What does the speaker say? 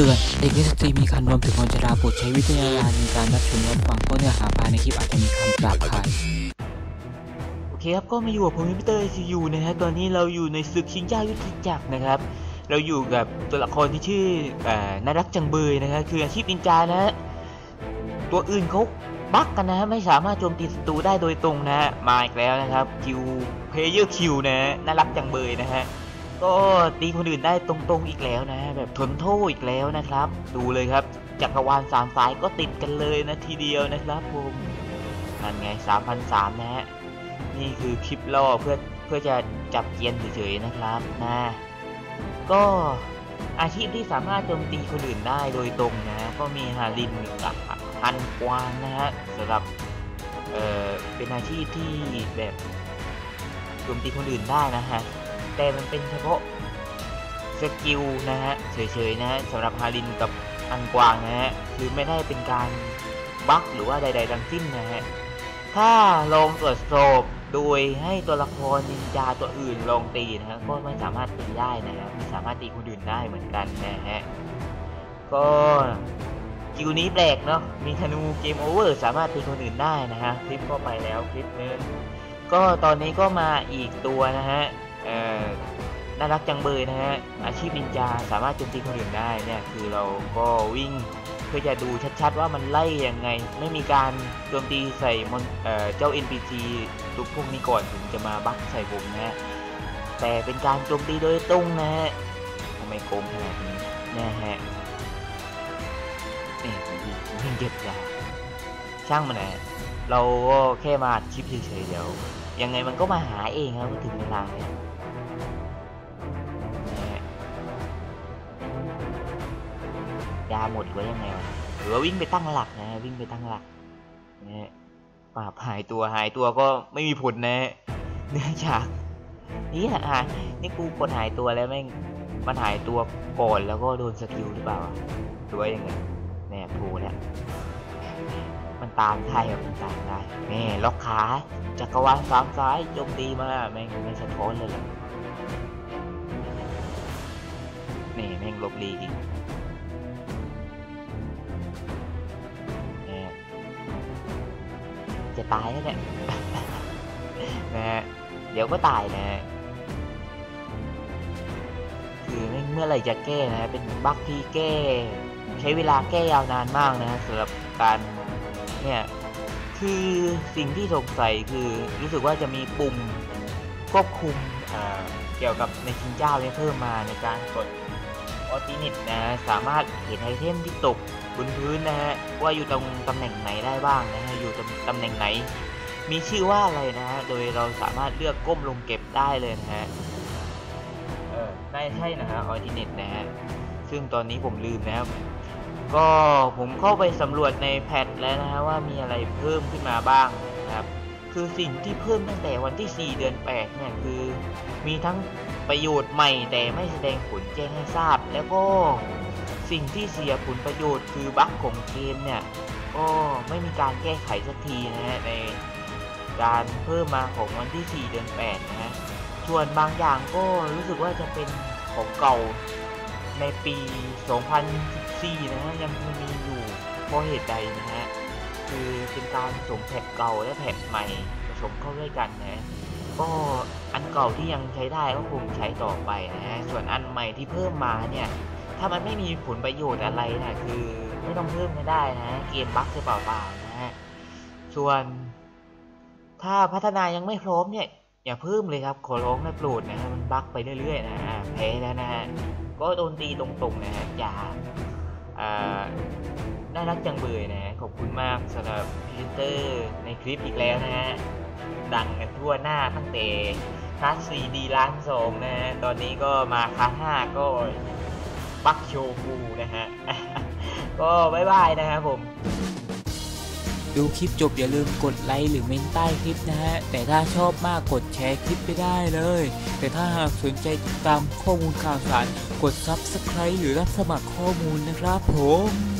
ตือนเด็กนิสตรีมีคันรวมถึงคนชราโปรดใช้วิจารณญาณในการรับชมรับฟังเพราะเนื้อหาภายในคลิปอาจจะมีคำหยาบคายโอเคครับก็มาอยู่กับผมพีเตอร์ซียูนะฮะตอนนี้เราอยู่ในศึกชิงเจ้ายุทธจักรนะครับ เราอยู่กับตัวละครที่ชื่อเอ่อนารักจังเบยนะฮะคืออาชีพนินจานะฮะตัวอื่นเขาบักกันนะฮะไม่สามารถโจมตีศัตรูได้โดยตรงนะฮะมาอีกแล้วนะครับคิวเพลเยอร์คิวนะฮะน่ารักจังเบยนะฮะ ก็ตีคนอื่นได้ตรงๆอีกแล้วนะ แบบทนโทษอีกแล้วนะครับ ดูเลยครับ จักรวาลสามสายก็ติดกันเลยนะทีเดียวนะครับผมนั่นไง3,003นสามนะฮะนี่คือคลิปล่อเพื่อเพื่อจะจับเกียนเฉยๆนะครับนะก็อาชีพที่สามารถโจมตีคนอื่นได้โดยตรงนะ ก็มีฮารินกับฮันกวางนะฮะสำหรับเอ่อเป็นอาชีพที่แบบโจมตีคนอื่นได้นะฮะ แต่มันเป็นเฉพาะสกิลนะฮะเฉยๆนะฮะสำหรับฮารินกับอันกวางนะฮะคือไม่ได้เป็นการบั๊กหรือว่าใด ๆทั้งสิ้นนะฮะถ้าลองตรวจสอบโดยให้ตัวละครนินจาตัวอื่นลองตีนะฮะก็ไม่สามารถตีได้นะฮะไม่สามารถตีคนอื่นได้เหมือนกันนะฮะก็กิลนี้แปลกเนาะมีธนูเกมโอเวอร์สามารถตีคนอื่นได้นะฮะคลิปก็ไปแล้วคลิปนึงก็ตอนนี้ก็มาอีกตัวนะฮะ น่ารักจังเบยนะฮะ อาชีพนินจาสามารถโจมตีคนอื่นได้เนี่ยคือเราก็วิ่งเพื่อจะดูชัดๆว่ามันไล่ยังไง ไม่มีการโจมตีใส่มนเเจ้า NPC ทุกพวกนี้ก่อนถึงจะมาบักใส่ผมนะฮะ แต่เป็นการโจมตีโดยตรงนะฮะทำไมโกงขนาดนี้นะฮะนี่ผมยิงผมยิงเก็บยาช่างมันนะเราก็แค่มาอัดคลิปเฉยๆเดี๋ยว ยังไงมันก็มาหาเองครับถึงเวลาเนี่ยยาหมดหรือว่ายังไงวะหรือว่าวิ่งไปตั้งหลักนะวิ่งไปตั้งหลักนะฮะปราบหายตัวหายตัวก็ไม่มีผลนะเนื่องจากนี่หายนี่กูกดหายตัวแล้วแม่งมันหายตัวก่อนแล้วก็โดนสกิลหรือเปล่าหรือว่ายังไงแน่โผล่แล้ว มันตามได้ครับมันตามได้แม่ล็อกขาจักรวาลสามซ้ายโจมตีมาแม่งไม่สะท้อนเลยเหรอนี่แม่งลบลีกอีกแม่จะตายแล้วเนี่ยนะฮะเดี๋ยวก็ตายนะฮะคือแม่งเมื่อไหร่จะแก้นะเป็นบั๊กที่แก้ ใช้เวลาแก้ยาวนานมากนะสำหรับการ เนี่ยคือสิ่งที่สงสัยคือรู้สึกว่าจะมีปุ่มควบคุมเกี่ยวกับในชิงเจ้าเนี่ยเพิ่มมาในการกดออตินิตนะสามารถเห็นไอเทมที่ตกบนพื้นนะฮะว่าอยู่ตรงตำแหน่งไหนได้บ้างนะฮะอยู่ตรงตำแหน่งไหน มีชื่อว่าอะไรนะฮะโดยเราสามารถเลือกก้มลงเก็บได้เลยนะฮะเออได้ใช่นะฮะออตินิตนะฮะซึ่งตอนนี้ผมลืมนะครับ ก็ผมเข้าไปสำรวจในแพทแล้วนะฮะว่ามีอะไรเพิ่มขึ้นมาบ้างนะครับ คือสิ่งที่เพิ่มตั้งแต่วันที่ 4 เดือน 8 เนี่ยคือ มีทั้งประโยชน์ใหม่แต่ไม่แสดงผลแจ้งให้ทราบ แล้วก็สิ่งที่เสียผลประโยชน์คือบั๊กของเกมเนี่ยก็ไม่มีการแก้ไขสักทีนะฮะในการเพิ่มมาของวันที่ 4 เดือน 8 นะฮะส่วนบางอย่างก็รู้สึกว่าจะเป็นของเก่าในปี 2014 นะฮะยังคงมีอยู่เพราะเหตุใดนะฮะคือเป็นการผสมแผ่นเก่าและแผ่นใหม่ผสมเข้าด้วยกันนะก็อันเก่าที่ยังใช้ได้ก็คงใช้ต่อไปนะฮะส่วนอันใหม่ที่เพิ่มมาเนี่ยถ้ามันไม่มีผลประโยชน์อะไรนะคือไม่ต้องเพิ่มก็ได้นะเกมบั๊กจะเปล่าๆนะฮะส่วน ถ้าพัฒนายังไม่พร้อมเนี่ยอย่าเพิ่มเลยครับขอร้องนะโปรดนะฮะมันบั๊กไปเรื่อยๆนะฮะแพ้แล้วนะฮะก็โดนตีตรงๆนะฮะอย่า น่ารักจังเบยนะ ขอบคุณมากสำหรับพรีเซนเตอร์ในคลิปอีกแล้วนะฮะ ดังกันทั่วหน้าตั้งแต่คลาส 4D ล้านสองนะฮะ ตอนนี้ก็มาคลาส5ก็ปักโชกูนะฮะ ก็บายบายนะครับผม ดูคลิปจบอย่าลืมกดไลค์หรือเมนใต้คลิปนะฮะ แต่ถ้าชอบมากกดแชร์คลิปไปได้เลย แต่ถ้าหากสนใจติดตามข้อมูลข่าวสาร กด Subscribe หรือรับสมัครข้อมูลนะครับผม